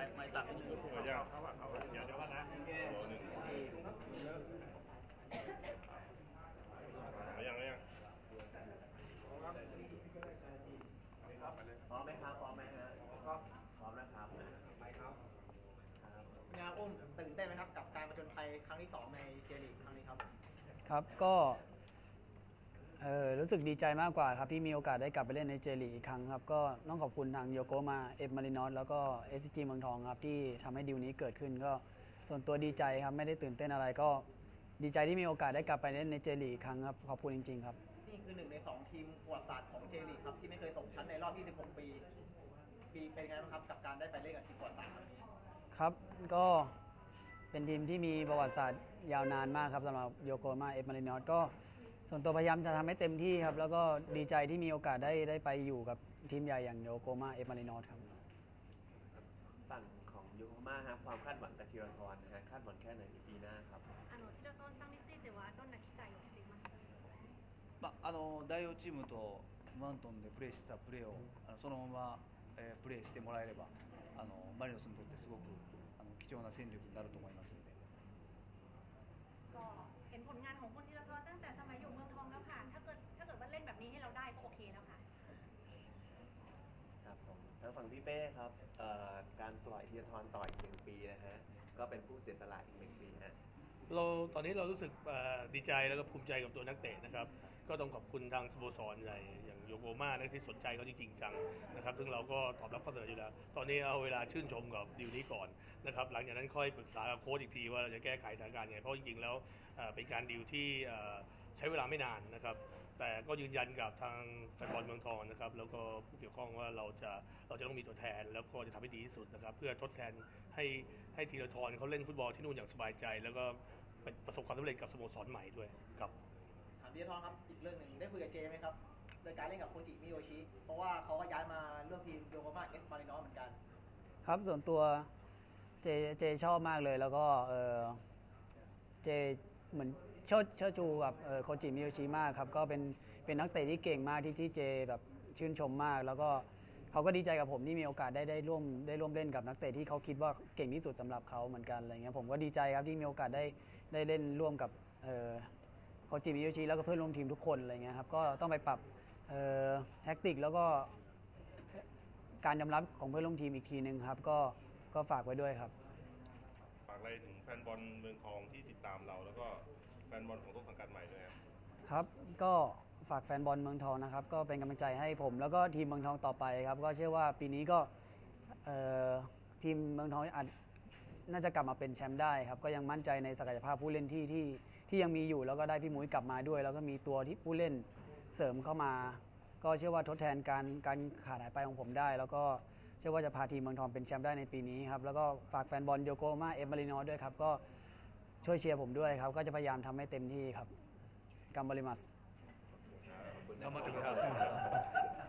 ไม่ไม่ตัดไม่ถูกเดี๋ยวเข้าเข้าเดี๋ยวเดี๋ยวว่านะโลหนึ่งเอายังเอายังพร้อมไหมครับพร้อมไหมฮะก็พร้อมนะครับไปครับงานอุ้มตื่นเต้นไหมครับกับการมาจนภัยครั้งที่สองในเจลีกครั้งนี้ครับ ครับก็ เอ่อรู้สึกดีใจมากกว่าครับที่มีโอกาสได้กลับไปเล่นในเจลีกอีกครั้งครับ ก็ต้องขอบคุณทางโยโกมาเอฟมารินอสแล้วก็เอสจีเมืองทองครับที่ทำให้ดีลนี้เกิดขึ้นก็ส่วนตัวดีใจครับไม่ได้ตื่นเต้นอะไรก็ดีใจที่มีโอกาสได้กลับไปเล่นในเจลีกอีกครั้งครับขอบคุณจริง ๆ ครับ นี่คือหนึ่งในสองทีมประวัติศาสตร์ของเจลีกครับที่ไม่เคยตกชั้นในรอบ 26 ปี ปีเป็นไงบ้างครับกับการได้ไปเล่นกับทีมประวัติศาสตร์ครั้งนี้ครับก็เป็นทีมที่มีประวัติศาสตร์ยาวนานมากครับสำหรับโยโกมาเอฟมารินอสก็ ส่วนตัวพยายามจะทำให้เต็มที่ครับ แล้วก็ดีใจที่มีโอกาสได้ได้ไปอยู่กับทีมใหญ่อย่างโยโกมาเอฟมารินอสครับ ฝั่งของยูโฮมาฮะความคาดหวังกับธีรทรนะฮะคาดหวังแค่ไหนในปีหน้าครับ あのティラトンさんについてはどんな期待をしていますかまあ、あの代表チームとマウントンでプレーしてたプレーをあのそのまま、えープレーしてもらえればあのマリノスにとってすごくあの貴重な戦力になると思いますので。 ก็เห็นผลงานของคนที ฝั่งพี่เป้ครับเอ่อการปล่อยธีรทรต่ออีกหนึ่งปีนะฮะก็เป็นผู้เสียสละอีกหนึ่งปีฮะ เราตอนนี้เรารู้สึกเอ่อดีใจแล้วก็ภูมิใจกับตัวนักเตะนะครับ ก็ต้องขอบคุณทางสโมสรใหญ่อย่างโยโกมานะที่สนใจเขาจริงๆจังนะครับ ซึ่งเราก็ตอบรับข้อเสนออยู่แล้ว ตอนนี้เอาเวลาชื่นชมกับดีลนี้ก่อนนะครับ หลังจากนั้นค่อยปรึกษากับโค้ชอีกทีว่าเราจะแก้ไขสถานการณ์ไง เพราะจริงๆแล้วเอ่อเป็นการดีลที่เอ่อ ใช้เวลาไม่นานนะครับ แต่ก็ยืนยันกับทางแฟนบอลเมืองทองนะครับ แล้วก็ผู้เกี่ยวข้องว่าเราจะเราจะต้องมีตัวแทน แล้วก็จะทำให้ดีที่สุดนะครับ เพื่อทดแทนให้ให้ธีรทรเขาเล่นฟุตบอลที่นู่นอย่างสบายใจ แล้วก็เป็นประสบความสำเร็จกับสโมสรใหม่ด้วยครับถามดีทองครับอีกเรื่องหนึ่งได้คุยกับเจไหมครับโดยการเล่นกับโคจิมิโยชิ เพราะว่าเขาก็ย้ายมาร่วมทีมโยโกมาเอฟมารินอสเหมือนกัน ครับส่วนตัวเจเจชอบมากเลยแล้วก็เออเจเหมือน เชิดเชิดชูกับโคจิมิโยชิมากครับก็เป็นเป็นนักเตะที่เก่งมากที่ที่เจแบบชื่นชมมาก แล้วก็เขาก็ดีใจกับผมที่มีโอกาสได้ได้ร่วมได้ร่วมเล่นกับนักเตะที่เขาคิดว่าเก่งที่สุดสำหรับเขาเหมือนกันอะไรเงี้ยผมก็ดีใจครับที่มีโอกาสได้ได้เล่นร่วมกับโคจิมิโยชิแล้วก็เพื่อนร่วมทีมทุกคนอะไรเงี้ยครับก็ต้องไปปรับเอ่อแท็กติกแล้วก็การยอมรับของเพื่อนร่วมทีมอีกทีหนึ่งครับก็ก็ฝากไว้ด้วยครับ ฝากอะไรถึงแฟนบอลเมืองทองที่ติดตามเราแล้วก็ แฟนบอลของต้นสังกัดใหม่ด้วยครับครับ ก็ฝากแฟนบอลเมืองทองนะครับ ก็เป็นกำลังใจให้ผม แล้วก็ทีมเมืองทองต่อไปครับ ก็เชื่อว่าปีนี้ก็ทีมเมืองทองอาจน่าจะกลับมาเป็นแชมป์ได้ครับ ก็ยังมั่นใจในศักยภาพผู้เล่นที่ที่ที่ยังมีอยู่แล้วก็ได้พี่มุ้ยกลับมาด้วย แล้วก็มีตัวที่ผู้เล่นเสริมเข้ามา ก็เชื่อว่าทดแทนการการขาดหายไปของผมได้ แล้วก็เชื่อว่าจะพาทีมเมืองทองเป็นแชมป์ได้ในปีนี้ครับแล้วก็ฝากแฟนบอลโยโกมาเอมมารินอด้วยครับก็ ช่วยเชียร์ผมด้วยครับ ก็จะพยายามทำให้เต็มที่ครับกัมบริมัส 頑張ってください。